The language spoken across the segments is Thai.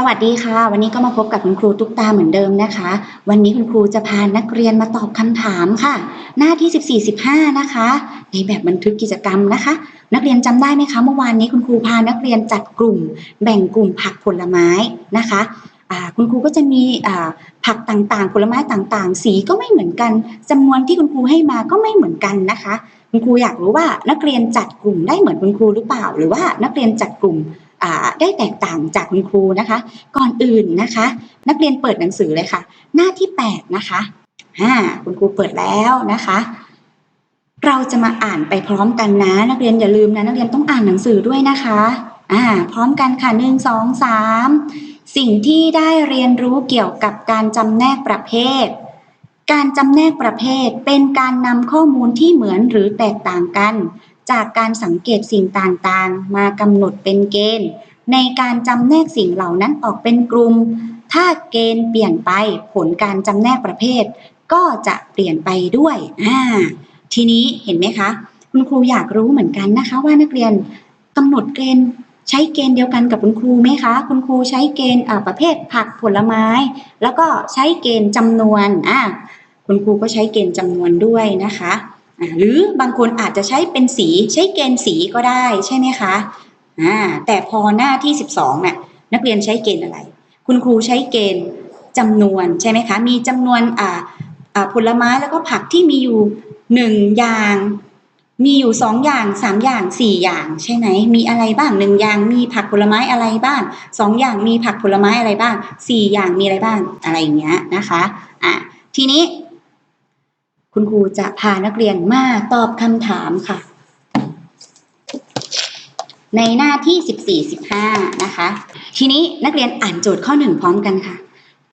สวัสดีค่ะ วันนี้ก็มาพบกับคุณครูตุ๊กตาเหมือนเดิมนะคะ วันนี้คุณครูจะพานักเรียนมาตอบคำถามค่ะ หน้าที่ 14 15 นะคะ ในแบบบันทึกกิจกรรมนะคะ นักเรียนจำได้ไหมคะ เมื่อวานนี้คุณครูพานักเรียนจัดกลุ่ม แบ่งกลุ่มผักผลไม้นะคะคุณครูก็จะมีผักต่างๆ ผลไม้ต่างๆ สีก็ไม่เหมือนกันจำนวนที่คุณครูให้มาก็ไม่เหมือนกันนะคะ คุณครูอยากรู้ว่านักเรียนจัดกลุ่มได้เหมือนคุณครูหรือเปล่า หรือว่านักเรียนจัดกลุ่ม ได้แตกต่างจากคุณครูนะคะ ก่อนอื่นนะคะ นักเรียนเปิดหนังสือเลยค่ะ หน้าที่ 8 นะคะอ่าคุณครูเปิดแล้วนะคะ เราจะมาอ่านไปพร้อมกันนะ นักเรียนอย่าลืมนะ นักเรียนต้องอ่านหนังสือด้วยนะคะอ่าพร้อมกันค่ะหนึ่งสองสามสิ่งที่ได้เรียนรู้เกี่ยวกับการจำแนกประเภท การจำแนกประเภทเป็นการนำข้อมูลที่เหมือนหรือแตกต่างกัน จากการสังเกตสิ่งต่างๆ มากำหนดเป็นเกณฑ์ ในการจำแนกสิ่งเหล่านั้นออกเป็นกลุ่ม ถ้าเกณฑ์เปลี่ยนไปผลการจำแนกประเภท ก็จะเปลี่ยนไปด้วยอ่าทีนี้เห็นไหมคะ คุณครูอยากรู้เหมือนกันนะคะ ว่านักเรียนกำหนดเกณฑ์ใช้เกณฑ์เดียวกันกับคุณครูไหมคะ คุณครูใช้เกณฑ์อ่าประเภทผักผลไม้ แล้วก็ใช้เกณฑ์จำนวนอ่าคุณครูก็ใช้เกณฑ์จำนวนด้วยนะคะ หรือบางคนอาจจะใช้เป็นสีใช้เกณฑ์สีก็ได้ใช่ไหมคะอ่าแต่พอหน้าที่ 12เนี่ยนักเรียนใช้เกณฑ์อะไร คุณครูใช้เกณฑ์จำนวนใช่ไหมคะ มีจำนวนอ่าอ่าผลไม้แล้วก็ผักที่มีอยู่หนึ่งอย่าง มีอยู่สองอย่างสามอย่างสี่อย่าง ใช่ไหมมีอะไรบ้างหนึ่งอย่างมีผักผลไม้อะไรบ้างสองอย่างมีผักผลไม้อะไรบ้างสี่อย่างมีอะไรบ้างอะไรอย่างเงี้ยนะคะอะทีนี้ คุณครูจะพานักเรียนมาตอบคำถามค่ะ ในหน้าที่ 14 15 นะคะ ทีนี้นักเรียนอ่านโจทย์ข้อ1พร้อมกันค่ะ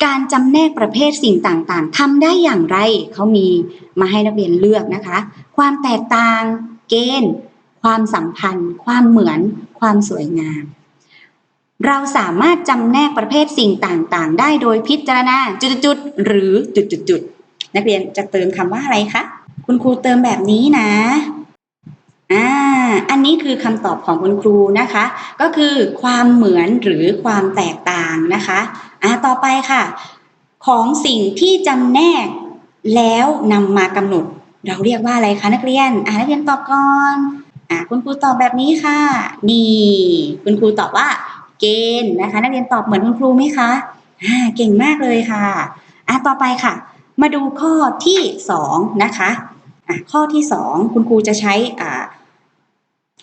การจำแนกประเภทสิ่งต่างๆทำได้อย่างไร เขามีมาให้นักเรียนเลือกนะคะ ความแตกต่าง เกณฑ์ ความสัมพันธ์ ความเหมือน ความสวยงามเราสามารถจำแนกประเภทสิ่งต่าง ๆ ได้โดยพิจารณาจุด ๆ หรือจุด ๆ นักเรียนจะเติมคำว่าอะไรคะ คุณครูเติมแบบนี้นะอ่าอันนี้คือคำตอบของคุณครูนะคะ ก็คือความเหมือนหรือความแตกต่างนะคะอ่าต่อไปค่ะ ของสิ่งที่จำแนกแล้วนำมากำหนด เราเรียกว่าอะไรคะนักเรียนอ่านักเรียนตอบก่อนอ่าคุณครูตอบแบบนี้ค่ะ นี่ คุณครูตอบว่า เกณฑ์นะคะ นักเรียนตอบเหมือนคุณครูไหมคะอ่าเก่งมากเลยค่ะอ่าต่อไปค่ะ มาดูข้อที่สองนะคะะข้อที่สองคุณครูจะใช้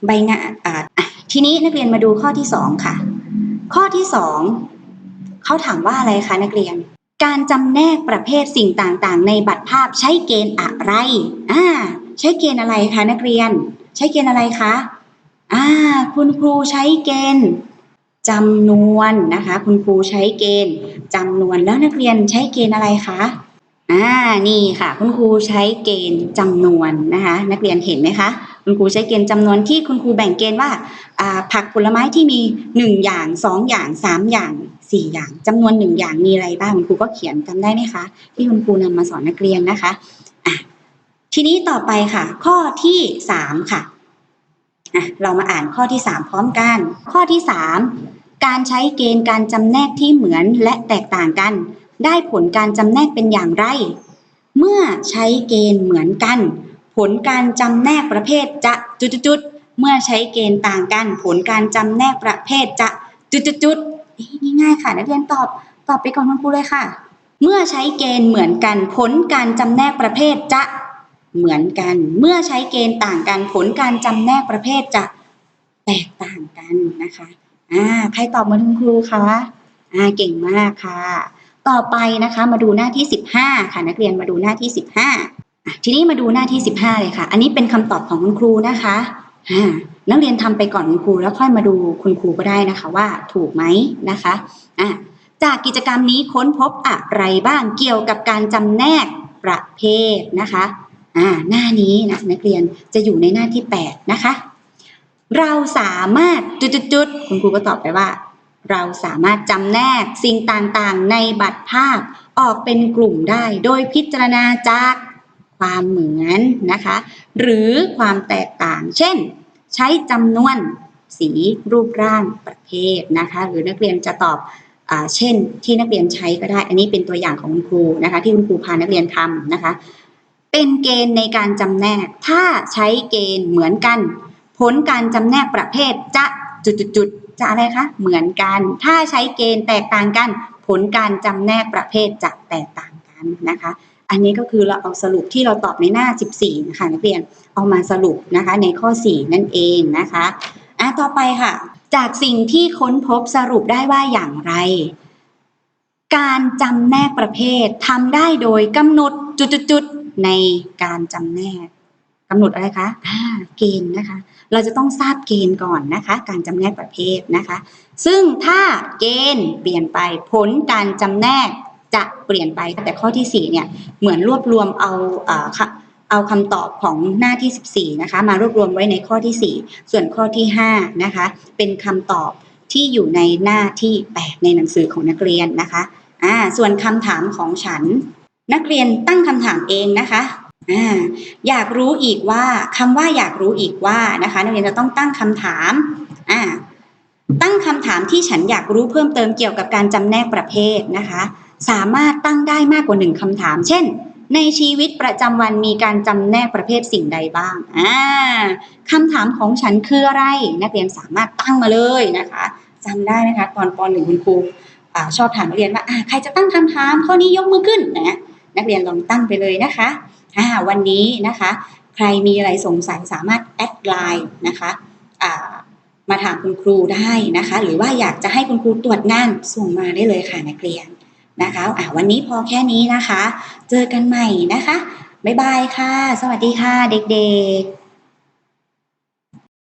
ใบงานทีนี้นักเรียนมาดูข้อที่สองค่ะ ข้อที่สองเขาถามว่าอะไรคะนักเรียน การจำแนกประเภทสิ่งต่างๆ ในบัตรภาพใช้เกณฑ์อะไรอ่าใช้เกณฑ์อะไรคะนักเรียน ใช้เกณฑ์อะไรคะอ่าคุณครูใช้เกณฑ์จำนวนนะคะ คุณครูใช้เกณฑ์จำนวนแล้วนักเรียนใช้เกณฑ์อะไรคะ อ่านี่ค่ะ คุณครูใช้เกณฑ์จำนวนนะคะ นักเรียนเห็นไหมคะ คุณครูใช้เกณฑ์จำนวนที่คุณครูแบ่งเกณฑ์ว่าผักผลไม้ที่มีหนึ่งอย่างสองอย่างสามอย่างสี่อย่างจำนวนหนึ่งอย่างมีอะไรบ้างคุณครูก็เขียนจำได้ไหมคะ ที่คุณครูนำมาสอนนักเรียนนะคะอะทีนี้ต่อไปค่ะ ข้อที่สามค่ะอะเรามาอ่านข้อที่สามพร้อมกัน ข้อที่สามการใช้เกณฑ์การจำแนกที่เหมือนและแตกต่างกัน ได้ผลการจำแนกเป็นอย่างไร เมื่อใช้เกณฑ์เหมือนกัน ผลการจำแนกประเภทจะจุดๆๆเมื่อใช้เกณฑ์ต่างกัน ผลการจำแนกประเภทจะจุดๆๆนี่ง่ายๆค่ะนักเรียนตอบตอบไปก่อนคุณครูเลยค่ะ เมื่อใช้เกณฑ์เหมือนกัน ผลการจำแนกประเภทจะเหมือนกัน เมื่อใช้เกณฑ์ต่างกัน ผลการจำแนกประเภทจะแตกต่างกันนะคะอ่าใครตอบเหมือนคุณครูคะอ่าเก่งมากค่ะ ต่อไปนะคะมาดูหน้าที่ 15 ค่ะ นักเรียนมาดูหน้าที่ 15 ทีนี้มาดูหน้าที่ 15 เลยค่ะ อันนี้เป็นคำตอบของคุณครูนะคะนักเรียนทำไปก่อนคุณครูแล้วค่อยมาดูคุณครูก็ได้นะคะว่าถูกไหมนะคะะจากกิจกรรมนี้ค้นพบอะไรบ้างเกี่ยวกับการจำแนกประเภทนะคะอ่าหน้านี้นะนักเรียนจะอยู่ในหน้าที่ 8 นะคะ เราสามารถจุดๆคุณครูก็ตอบไปว่า เราสามารถจำแนกสิ่งต่างๆ ในบัตรภาพออกเป็นกลุ่มได้โดยพิจารณาจากความเหมือนนะคะ หรือความแตกต่าง เช่น ใช้จำนวนสีรูปร่างประเภทนะคะ หรือนักเรียนจะตอบอเช่น ที่นักเรียนใช้ก็ได้ อันนี้เป็นตัวอย่างของคุณครูนะคะ ที่คุณครูพานักเรียนทำนะคะ เป็นเกณฑ์ในการจำแนก ถ้าใช้เกณฑ์เหมือนกัน ผลการจำแนกประเภทจะ จุดๆๆจะอะไรคะ เหมือนกัน ถ้าใช้เกณฑ์แตกต่างกัน ผลการจำแนกประเภทจะแตกต่างกันนะคะ อันนี้ก็คือเราเอาสรุปที่เราตอบในหน้า 14 นะคะนักเรียน เอามาสรุปนะคะในข้อ 4 นั่นเองนะคะอะต่อไปค่ะ จากสิ่งที่ค้นพบสรุปได้ว่าอย่างไร การจำแนกประเภททำได้โดยกำหนดจุดๆๆในการจำแนก กำหนดอะไรคะอ่าเกณฑ์นะคะ เราจะต้องทราบเกณฑ์ก่อนนะคะ การจำแนกประเภทนะคะ ซึ่งถ้าเกณฑ์เปลี่ยนไปผลการจำแนกจะเปลี่ยนไปแต่ข้อที่4เนี่ยเหมือนรวบรวมเอาเอ่อค่ะเอาคำตอบของหน้าที่ 14นะคะมารวบรวมไว้ในข้อที่ 4 ส่วนข้อที่5นะคะเป็นคำตอบที่อยู่ในหน้าที่8ในหนังสือของนักเรียนนะคะอ่าส่วนคำถามของฉัน นักเรียนตั้งคำถามเองนะคะ อยากรู้อีกว่าคำว่าอยากรู้อีกว่านะคะนักเรียนจะต้องตั้งคำถามอ่าตั้งคำถามที่ฉันอยากรู้เพิ่มเติมเกี่ยวกับการจำแนกประเภทนะคะ สามารถตั้งได้มากกว่าหนึ่งคำถาม เช่น ในชีวิตประจำวันมีการจำแนกประเภทสิ่งใดบ้างอ่าคำถามของฉันคืออะไร นักเรียนสามารถตั้งมาเลยนะคะจำได้ไหมคะตอนปหนึ่งคุณครูชอบถามนักเรียนว่าอ่าใครจะตั้งคำถามข้อนี้ยกมือขึ้นนะนักเรียนลองตั้งไปเลยนะคะ อ่าวันนี้นะคะ ใครมีอะไรสงสัยสามารถแอดไลน์นะคะอ่ามาถามคุณครูได้นะคะ หรือว่าอยากจะให้คุณครูตรวจงานส่งมาได้เลยค่ะนักเรียนนะคะอะวันนี้พอแค่นี้นะคะ เจอกันใหม่นะคะบ๊ายบายค่ะ สวัสดีค่ะเด็กๆ